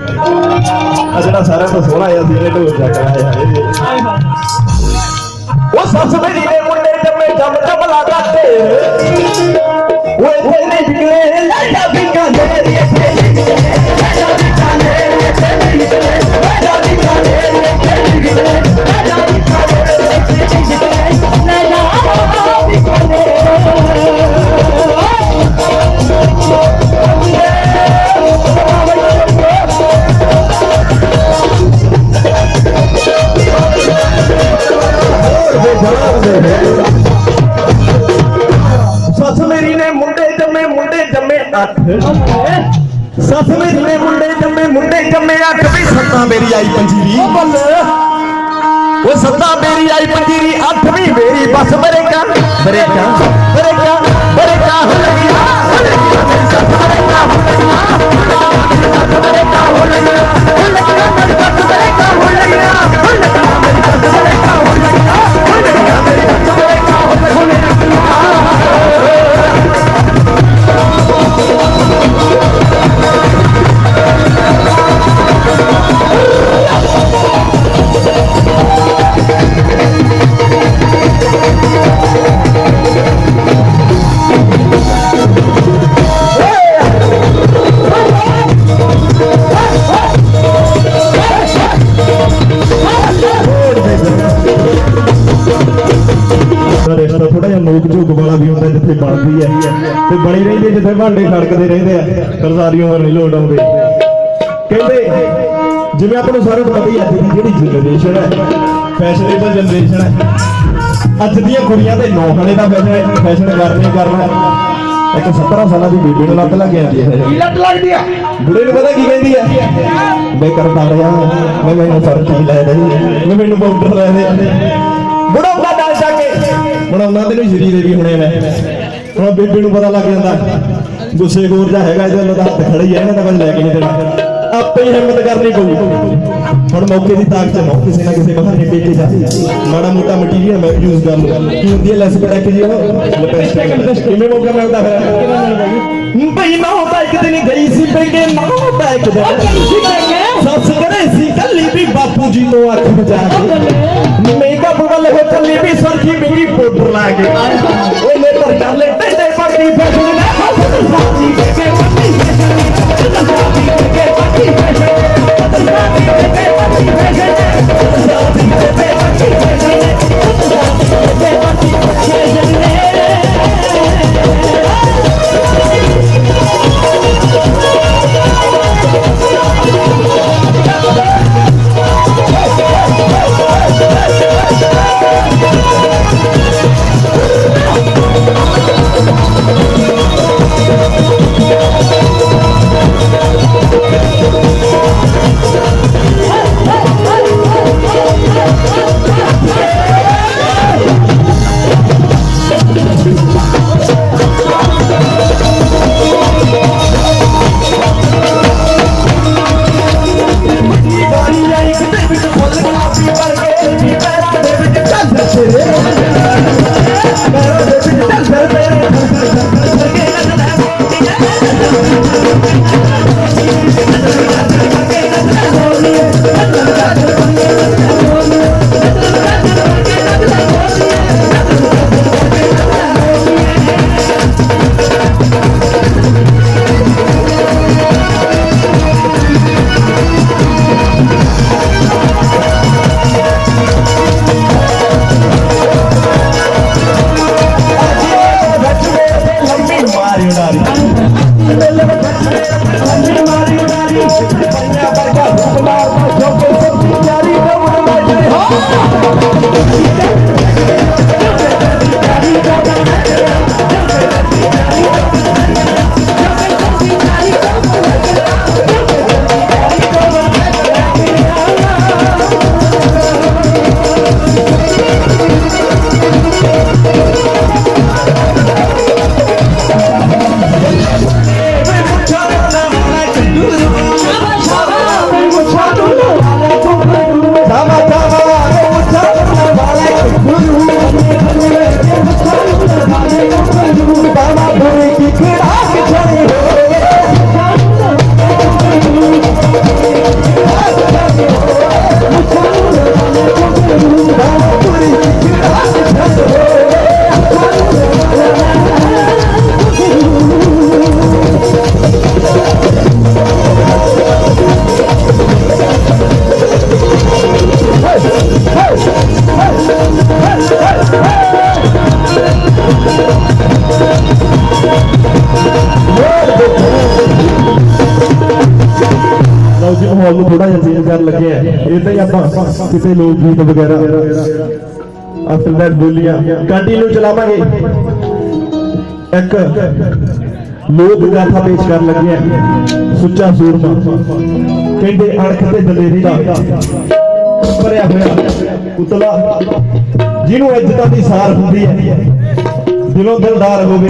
ਆ ਜਿਹੜਾ ਸਾਰਿਆਂ ਤੋਂ ਸੋਹਣਾ ਆ ਸੀ ਇਹ ਢੋਲ ਚੱਕ ਰਿਹਾ ਹੈ। ਉਹ ਸੱਸ ਮੇਰੀ ਦੇ ਮੁੰਡੇ ਜੰਮੇ ਜੰਮ ਜੰਮ ਦਾਤੇ। ਉਹ ਇੱਥੇ ਨਹੀਂ ਵਿਗੜੇ ਲੈ ਜਾ ਬਿੰਗਾ ਦੇ ਸੱਸ ਅੱਠ। ਸੱਸ ਮੇਰੀ ਮੁੰਡੇ ਜੰਮੇ ਮੁੰਡੇ ਜੰਮੇ ਅੱਠ। ਵੀ ਸੱਤਾਂ ਮੇਰੀ ਆਈ ਪੰਜੀਰੀ। ਉਹ ਸੱਤਾਂ ਮੇਰੀ ਆਈ ਪੰਜੀਰੀ ਅੱਠ ਵੀ ਮੇਰੀ ਬਸ ਬਰੇਕਾ ਬਰੇਕਾ ਬਰੇਕਾ ਬਰੇਕਾ ਹੋ ਲੱਗਿਆ ਹੋ ਲੱਗਿਆ ਮੇਰੀ ਸੱਸ ਬਰੇਕਾ। ਬਣਦੀ ਹੈ। ਤੇ ਬਣੀ ਰਹਿੰਦੀ ਹੈ ਜਿੱਥੇ ਭਾਂਡੇ ਖੜਕਦੇ ਰਹਿੰਦੇ ਆ ਸਾਰੀ ਉਮਰ ਨਹੀਂ ਲੋਟ ਆਉਂਦੇ। ਕਹਿੰਦੇ ਜਿਵੇਂ ਆਪਾਂ ਨੂੰ ਸਾਰਿਆਂ ਨੂੰ ਪਤਾ ਹੀ ਹੈ ਅੱਜ ਦੀ ਜਿਹੜੀ ਜਨਰੇਸ਼ਨ ਹੈ ਫੈਸ਼ਨੇਬਲ ਜਨਰੇਸ਼ਨ ਹੈ। ਅੱਜ ਦੀਆਂ ਕੁੜੀਆਂ ਦੇ ਨੌਹਣੇ ਦਾ ਫੈਸ਼ਨ ਫੈਸ਼ਨ ਕਰਨੀ ਕਰਨਾ ਇੱਕ 17 ਸਾਲਾਂ ਦੀ ਬੇਬੀ ਨੂੰ ਲੱਤ ਲੱਗ ਜਾਂਦੀ ਹੈ। ਲੱਟ ਲੱਗਦੀ ਆ ਬੁੜੇ ਨੂੰ ਪਤਾ ਕੀ ਕਹਿੰਦੀ ਹੈ? ਮੈਂ ਕਰਦਾ ਰਿਹਾ ਮੈਂ ਮੈਨੂੰ ਨਹੀਂ ਲੈ ਰਹੀ ਮੈਂ ਮੈਨੂੰ ਪਾਊਡਰ ਲੈ ਦੇ ਬੁੜਾਉਂਦਾ ਡਾਲ ਜਾ ਕੇ। ਬਣਾਉਂਦਾ ਤੈਨੂੰ ਸ਼ਰੀ ਦੇ ਵੀ ਹੁਣੇ ਮੈਂ ਹੁਣ ਬੇਬੇ ਨੂੰ ਪਤਾ ਲੱਗ ਜਾਂਦਾ। ਗੁੱਸੇ ਗੋਰ ਜਾ ਹੈਗਾ ਇਹਦੇ ਤਾਂ ਹੱਥ ਖੜਾ ਹੀ ਹੈ ਇਹਨਾਂ ਦਾ ਕੁਝ ਲੈ ਕੇ ਨਹੀਂ ਦੇਣਾ। ਆਪੇ ਹੀ ਹਿੰਮਤ ਕਰਨੀ ਪਊ। ਹੁਣ ਮੌਕੇ ਦੀ ਤਾਕਤ ਮੌਕੇ ਕਿਸੇ ਨਾ ਕਿਸੇ ਬਹਾਨੇ ਪੇਕੇ ਜਾ ਮਾੜਾ ਮੋਟਾ ਮਟੀਰੀਅਲ ਮੈਂ ਯੂਜ਼ ਕਰ ਲਵਾਂ ਕੀ ਹੁੰਦੀ ਹੈ ਲੈਸ ਪ੍ਰੈਕ ਜੀ ਉਹ? ਕਿਵੇਂ ਮੌਕਾ ਮਿਲਦਾ ਫਿਰ ਬਈ ਨਾ ਹੁੰਦਾ ਇੱਕ ਦਿਨ ਗਈ ਸੀ ਪੇਕੇ ਨਾ ਹੁੰਦਾ ਇੱਕ ਦਿਨ ਸੱਸ ਕਰੇ ਸੀ ਕੱਲੀ ਵੀ ਬਾਪੂ ਜੀ ਤੋਂ ਅੱਖ ਬਚਾ ਕੇ। ਮੇਕਅਪ ਵੱਲ ਹੋ ਚੱਲੀ ਵੀ ਸਰਖੀ ਮੇਰੀ ਪਾਊਡਰ ਲਾ ਕੇ। ਉਹ ਲੈ ਪਰ ਕਰ ਲੈ Everybody, ਥੋੜਾ ਜਿਹਾ ਚੇਂਜ ਕਰਨ ਲੱਗੇ ਆ ਇਹ ਤਾਂ ਹੀ ਆਪਾਂ ਕਿਤੇ ਲੋਕ ਗੀਤ ਵਗੈਰਾ ਅਸਲ ਵਿੱਚ ਬੋਲੀਆਂ। ਕੰਟੀਨਿਊ ਚਲਾਵਾਂਗੇ। ਇੱਕ ਲੋਕ ਗਾਥਾ ਪੇਸ਼ ਕਰਨ ਲੱਗੇ ਆ ਸੁੱਚਾ ਸੂਰਮਾ। ਕਹਿੰਦੇ ਅਣਖ ਤੇ ਦਲੇਰੀ ਦਾ ਭਰਿਆ ਹੋਇਆ ਉਤਲਾ ਜਿਹਨੂੰ ਇੱਜ਼ਤਾਂ ਦੀ ਸਾਰ ਹੁੰਦੀ ਹੈ। ਦਿਲੋਂ ਦਿਲਦਾਰ ਹੋਵੇ।